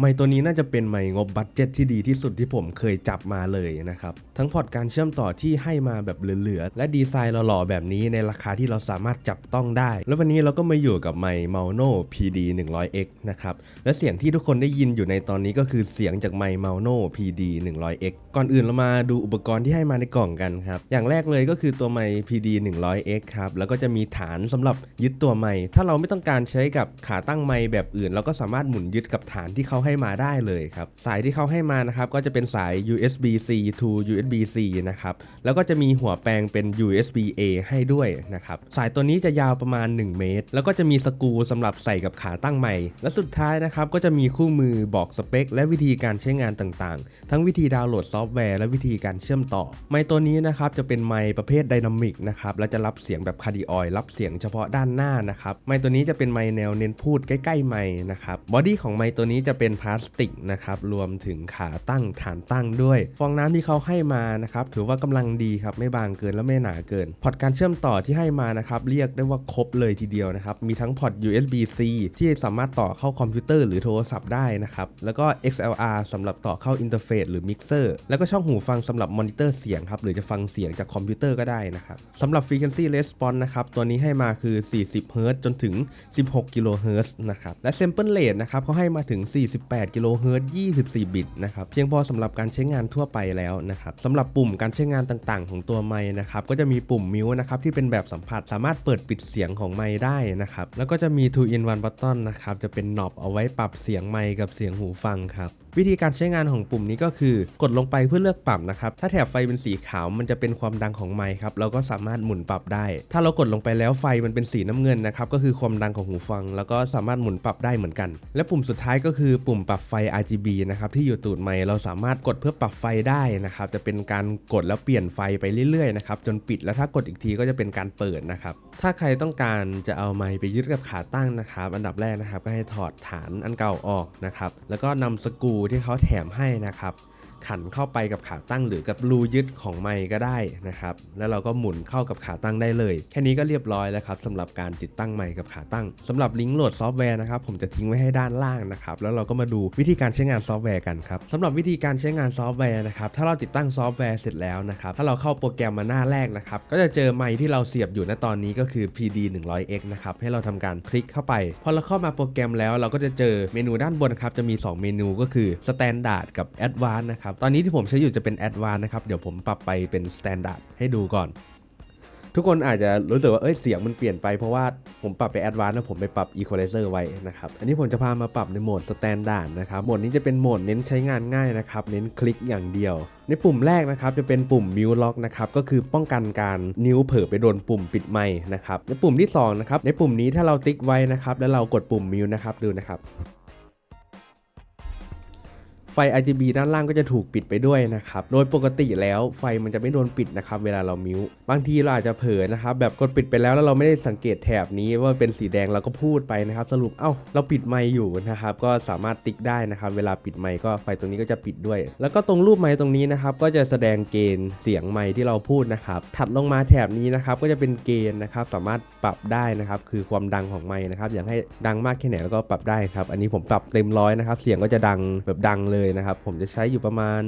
ไมค์ตัวนี้น่าจะเป็นไมค์งบบัตเจ็ตที่ดีที่สุดที่ผมเคยจับมาเลยนะครับ ทั้งพอร์ตการเชื่อมต่อที่ให้มาแบบเหลือๆ และดีไซน์หล่อๆ แบบนี้ในราคาที่เราสามารถจับต้องได้ แล้ววันนี้เราก็มาอยู่กับไมค์ Mauno PD 100X นะครับ และเสียงที่ทุกคนได้ยินอยู่ในตอนนี้ก็คือเสียงจากไมค์ Mauno PD 100X ก่อนอื่นเรามาดูอุปกรณ์ที่ให้มาในกล่องกันครับ อย่างแรกเลยก็คือตัวไมค์ PD 100X ครับ แล้วก็จะมีฐานสำหรับยึดตัวไมค์ถ้าเราไม่ต้องการใช้กับขาตั้งไมค์แบบอื่น เราก็สามารถหมุนยึดกับฐานที่เขาให้มาได้เลยครับ สายที่เขาให้มานะครับก็จะเป็นสาย USB C to USB C นะครับแล้วก็จะมีหัวแปลงเป็น USB A ให้ด้วยนะครับสายตัวนี้จะยาวประมาณ 1 เมตร แล้วก็จะมีสกูสำหรับใส่กับขาตั้งไมค์และสุดท้ายนะครับก็จะมีคู่มือบอกสเปค และวิธีการใช้งานต่างๆ ทั้งวิธีดาวน์โหลดซอฟต์แวร์และวิธีการเชื่อมต่อ ไมค์ตัวนี้นะครับจะเป็นไมค์ประเภทไดนามิกนะครับและจะรับเสียงแบบคาร์ดิออยรับเสียงเฉพาะด้านหน้านะครับไมค์ตัวนี้จะเป็นไมค์แนวเน้นพูดใกล้ๆไมค์นะครับบอดี้ของไมค์ตัวนี้จะเป็นพลาสติกนะครับรวมถึงขาตั้งฐานตั้งด้วย ฟองน้ำที่เขาให้มานะครับถือว่ากำลังดีครับไม่บางเกินและไม่หนาเกิน พอร์ตการเชื่อมต่อที่ให้มานะครับเรียกได้ว่าครบเลยทีเดียวนะครับมีทั้งพอร์ต USB-C ที่สามารถต่อเข้าคอมพิวเตอร์หรือโทรศัพท์ได้นะครับแล้วก็ XLR สำหรับต่อเข้าอินเทอร์เฟซหรือมิกเซอร์แล้วก็ช่องหูฟังสำหรับมอนิเตอร์เสียงครับหรือจะฟังเสียงจากคอมพิวเตอร์ก็ได้นะครับสำหรับ Frequency Response นะครับตัวนี้ให้มาคือ 40 Hz จนถึง 16 กิโลเฮิรตซ์นะครับและ Sample Rate นะครับเขาให้มาถึง48กิโลเฮิรตซ์24 บิตนะครับเพียงพอสำหรับการใช้งานทั่วไปแล้วนะครับสำหรับปุ่มการใช้งานต่างๆ ของตัวไมค์นะครับก็จะมีปุ่มมิวนะครับที่เป็นแบบสัมผัสสามารถเปิดปิดเสียงของไมค์ได้นะครับแล้วก็จะมี two in one button นะครับจะเป็นน็อบเอาไว้ปรับเสียงไมค์กับเสียงหูฟังครับวิธีการใช้งานของปุ่มนี้ก็คือกดลงไปเพื่อเลือกปรับนะครับ ถ้าแถบไฟเป็นสีขาวมันจะเป็นความดังของไมค์ครับ เราก็สามารถหมุนปรับได้ ถ้าเรากดลงไปแล้วไฟมันเป็นสีน้ำเงินนะครับ ก็คือความดังของหูฟัง แล้วก็สามารถหมุนปรับได้เหมือนกัน และปุ่มสุดท้ายก็คือปุ่มปรับไฟ RGB นะครับที่อยู่ตูดไม้เราสามารถกดเพื่อปรับไฟได้นะครับจะเป็นการกดแล้วเปลี่ยนไฟไปเรื่อยๆนะครับจนปิดแล้วถ้ากดอีกทีก็จะเป็นการเปิดนะครับถ้าใครต้องการจะเอาไม้ไปยึดกับขาตั้งนะครับอันดับแรกนะครับก็ให้ถอดฐานอันเก่าออกนะครับแล้วก็นำสกรูที่เขาแถมให้นะครับ ขันเข้าไปกับขาตั้งหรือกับรูยึดของไมค์ก็ได้นะครับ แล้วเราก็หมุนเข้ากับขาตั้งได้เลย แค่นี้ก็เรียบร้อยแล้วครับสำหรับการติดตั้งไมค์กับขาตั้งสำหรับลิงก์โหลดซอฟต์แวร์นะครับผมจะทิ้งไว้ให้ด้านล่างนะครับแล้วเราก็มาดูวิธีการใช้งานซอฟต์แวร์กันครับสำหรับวิธีการใช้งานซอฟต์แวร์นะครับถ้าเราติดตั้งซอฟต์แวร์เสร็จแล้วนะครับถ้าเราเข้าโปรแกรมมาหน้าแรกนะครับก็จะเจอไมค์ที่เราเสียบอยู่ณตอนนี้ก็คือ PD 100X นะครับให้เราทำการคลิกเข้าไปพอเราเข้ามาโปรแกรมแล้วเราก็จะเจอเมนูด้านบนครับจะมี 2 เมนูก็คือ Standard กับ Advanced นะครับตอนนี้ที่ผมใช้อยู่จะเป็น Advanced นะครับ เดี๋ยวผมปรับไปเป็น Standard ให้ดูก่อน ทุกคนอาจจะรู้สึกว่า เอ้ย เสียงมันเปลี่ยนไปเพราะว่าผมปรับไป Advanced แล้วผมไปปรับอี Equalizer ไว้นะครับ อันนี้ผมจะพามาปรับในโหมด Standard นะครับ โหมดนี้จะเป็นโหมดเน้นใช้งานง่ายนะครับ เน้นคลิกอย่างเดียว ในปุ่มแรกนะครับจะเป็นปุ่ม Mute Lock นะครับ ก็คือป้องกันการนิ้วเผลอไปโดนปุ่มปิดไมค์นะครับ ในปุ่มที่สองนะครับ ในปุ่มนี้ถ้าเราติ๊กไว้นะครับ แล้วเรากดปุ่ม Mute นะครับ ดูนะครับ ไฟ RGB ด้านล่างก็จะถูกปิดไปด้วยนะครับ โดยปกติแล้วไฟมันจะไม่โดนปิดนะครับเวลาเรามิวบางทีเราอาจจะเผลอนะครับแบบกดปิดไปแล้วแล้วเราไม่ได้สังเกตแถบนี้ว่าเป็นสีแดงเราก็พูดไปนะครับ สรุปเอ้าเราปิดไมค์อยู่นะครับก็สามารถติ๊กได้นะครับเวลาปิดไมค์ก็ไฟตรงนี้ก็จะปิดด้วย แล้วก็ตรงรูปไมค์ตรงนี้นะครับก็จะแสดงเกณฑ์เสียงไมค์ที่เราพูดนะครับถัดลงมาแถบนี้นะครับก็จะเป็นเกณฑ์นะครับสามารถปรับได้นะครับคือความดังของไมค์นะครับอยากให้ดังมากแค่ไหนแล้วก็ปรับได้ครับอันนี้ผมปรับเต็มร้อยนะครับเสียงก็จะดังแบบดังเลยนะครับ ผมจะใช้อยู่ประมาณ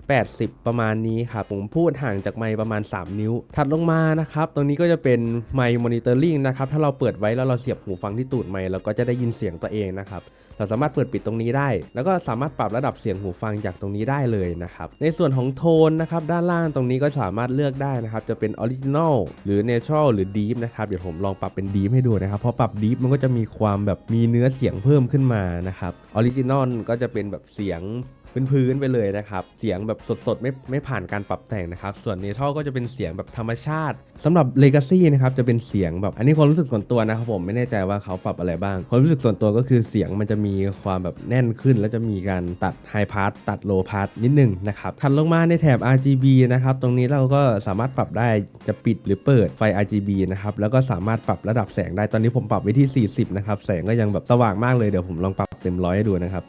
80 ประมาณนี้ครับ ผมพูดห่างจากไมค์ประมาณ 3 นิ้ว ถัดลงมานะครับ ตรงนี้ก็จะเป็นไมค์มอนิเตอร์ลิงนะครับ ถ้าเราเปิดไว้แล้วเราเสียบหูฟังที่ตูดไมค์เราก็จะได้ยินเสียงตัวเองนะครับ เราสามารถเปิดปิดตรงนี้ได้ แล้วก็สามารถปรับระดับเสียงหูฟังจากตรงนี้ได้เลยนะครับในส่วนของโทนนะครับด้านล่างตรงนี้ก็สามารถเลือกได้นะครับจะเป็นออริจินอลหรือเนเชอรัลหรือดีฟนะครับเดี๋ยวผมลองปรับเป็นดีฟให้ดูนะครับพอปรับดีฟมันก็จะมีความแบบมีเนื้อเสียงเพิ่มขึ้นมานะครับออริจินอลก็จะเป็นแบบเสียง พื้นๆไปเลยนะครับ เสียงแบบสดๆ ไม่ไม่ผ่านการปรับแต่งนะครับ ส่วนเนทัลก็จะเป็นเสียงแบบธรรมชาติสำหรับ Legacy นะครับจะเป็นเสียงแบบอันนี้ความรู้สึกส่วนตัวนะครับผมไม่แน่ใจว่าเขาปรับอะไรบ้าง ความรู้สึกส่วนตัวก็คือเสียงมันจะมีความแบบแน่นขึ้น แล้วจะมีการตัด High Pass ตัด Low Pass นิดนึงนะครับถัดลงมาในแถบ RGB นะครับตรงนี้เราก็สามารถปรับได้จะปิดหรือเปิดไฟ RGB นะครับแล้วก็สามารถปรับระดับแสงได้ตอนนี้ผมปรับไว้ที่ 40 นะครับแสงก็ยังแบบสว่างมากเลยเดี๋ยวผมลองปรับเต็มร้อยให้ดูนะครับ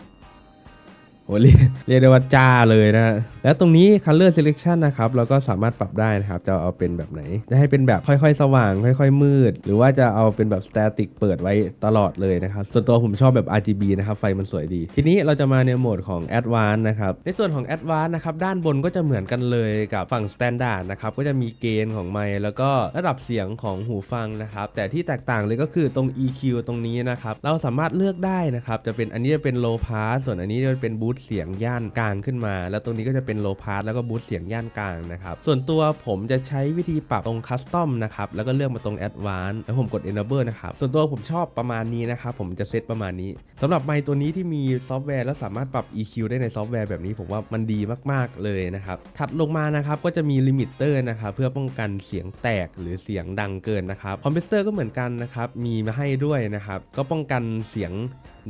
โอ้เรียกเรียกได้ว่าจ้าเลยนะฮะแล้วตรงนี้ color selection นะครับเราก็สามารถปรับได้นะครับจะเอาเป็นแบบไหน จะให้เป็นแบบค่อยๆ สว่าง ค่อยๆ มืด หรือว่าจะเอาเป็นแบบ static เปิดไว้ตลอดเลยนะครับส่วนตัวผมชอบแบบ RGB นะครับไฟมันสวยดี ทีนี้เราจะมาในโหมดของ advanced นะครับในส่วนของ advanced นะครับด้านบนก็จะเหมือนกันเลยกับฝั่ง standard นะครับก็จะมีเกณฑ์ของไมค์แล้วก็ระดับเสียงของหูฟังนะครับแต่ที่แตกต่างเลยก็คือตรง EQ ตรงนี้นะครับเราสามารถเลือกได้นะครับจะเป็นอันนี้จะเป็น low pass ส่วนอันนี้จะเป็นบูสต์เสียงย่านกลางขึ้นมา แล้วตรงนี้ก็จะเป็น low pass แล้วก็บูสต์เสียงย่านกลางนะครับ ส่วนตัวผมจะใช้วิธีปรับตรง custom นะครับ แล้วก็เลือกมาตรง advanced แล้วผมกด enable นะครับ ส่วนตัวผมชอบประมาณนี้นะครับ ผมจะเซตประมาณนี้สำหรับไมค์ตัวนี้ที่มีซอฟต์แวร์แล้วสามารถปรับ EQ ได้ในซอฟต์แวร์แบบนี้ผมว่ามันดีมากๆเลยนะครับ ถัดลงมานะครับก็จะมีลิมิเตอร์นะครับเพื่อป้องกันเสียงแตกหรือเสียงดังเกินนะครับคอมเพรสเซอร์ก็เหมือนกันนะครับมีมาให้ด้วยนะครับก็ป้องกันเสียง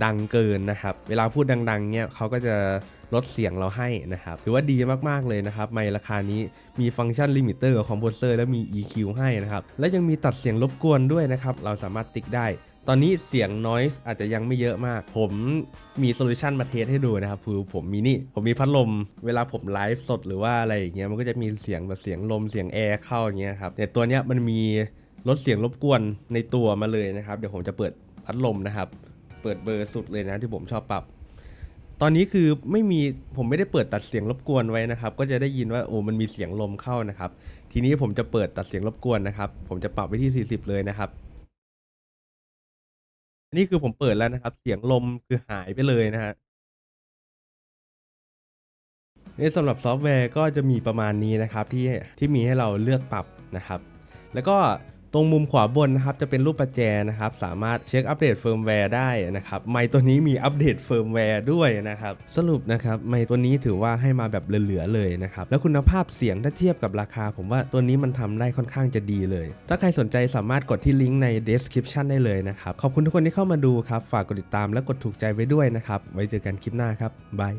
ดังเกินนะครับ เวลาพูดดังๆเนี่ยเขาก็จะลดเสียงเราให้นะครับถือว่าดีมากๆเลยนะครับ ในราคานี้มีฟังก์ชันลิมิเตอร์กับคอมเพสเซอร์และมี EQ ให้นะครับ และยังมีตัดเสียงรบกวนด้วยนะครับ เราสามารถติ๊กได้ ตอนนี้เสียง noise อาจจะยังไม่เยอะมาก ผมมีโซลูชันมาเทสให้ดูนะครับคือผมมีนี่ ผมมีพัดลม เวลาผมไลฟ์สดหรือว่าอะไรอย่างเงี้ยมันก็จะมีเสียงแบบเสียงลมเสียงแอร์เข้าอย่างเงี้ยครับแต่ตัวเนี้ยมันมีลดเสียงรบกวนในตัวมาเลยนะครับ เดี๋ยวผมจะเปิดพัดลมนะครับ เปิดเบอร์สุดเลยนะที่ผมชอบปรับ ตอนนี้คือไม่มีผมไม่ได้เปิดตัดเสียงรบกวนไว้นะครับ ก็จะได้ยินว่าโอ้มันมีเสียงลมเข้านะครับ ทีนี้ผมจะเปิดตัดเสียงรบกวนนะครับ ผมจะปรับไว้ที่ 40 เลยนะครับนี่คือผมเปิดแล้วนะครับ เสียงลมคือหายไปเลยนะฮะนี่สำหรับซอฟต์แวร์ก็จะมีประมาณนี้นะครับที่ที่มีให้เราเลือกปรับนะครับ แล้วก็ ตรงมุมขวาบนนะครับจะเป็นรูปประแจนะครับสามารถเช็คอัปเดตเฟิร์มแวร์ได้นะครับไมค์ตัวนี้มีอัปเดตเฟิร์มแวร์ด้วยนะครับสรุปนะครับไมค์ตัวนี้ถือว่าให้มาแบบเหลือๆเลยนะครับแล้วคุณภาพเสียงถ้าเทียบกับราคา ผมว่าตัวนี้มันทำได้ค่อนข้างจะดีเลย ถ้าใครสนใจสามารถกดที่ลิงก์ใน description ได้เลยนะครับขอบคุณทุกคนที่เข้ามาดูครับฝากกดติดตามและกดถูกใจไว้ด้วยนะครับไว้เจอกันคลิปหน้าครับบาย